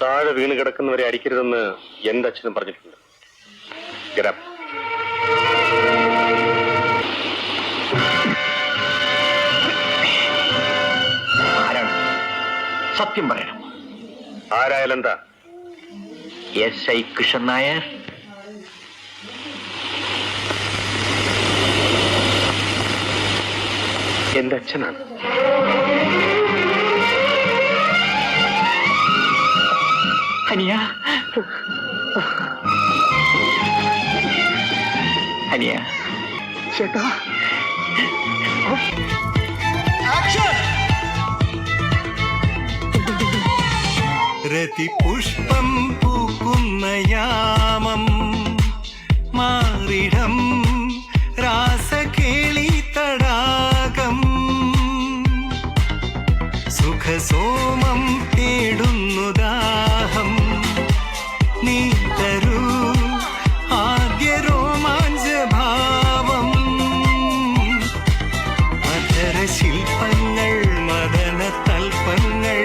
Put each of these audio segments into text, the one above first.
താഴെ വീണ് കിടക്കുന്നവരെ അടിക്കരുതെന്ന് എന്റെ അച്ഛനും പറഞ്ഞിട്ടുണ്ട്. Get സത്യം പറയണം. ആരായാലെന്താ? S I Krishnan Nair. എന്റെ അച്ഛനാണ്. അനിയ. അനിയ. ചേട്ടാ. രതിപുഷ്പം പൂക്കുന്ന യാമം മാറിടം ശില്പങ്ങൾ മദന തൽപ്പങ്ങൾ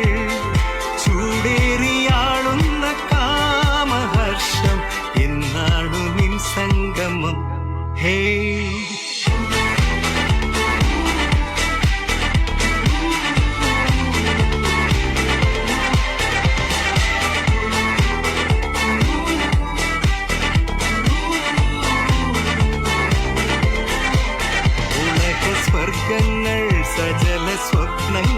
ചൂടേറിയാളുന്ന കാമഹർഷം എന്നാണു നിൻ സംഗമം. ഹേ സ്വർഗങ്ങൾ സജല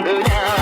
down.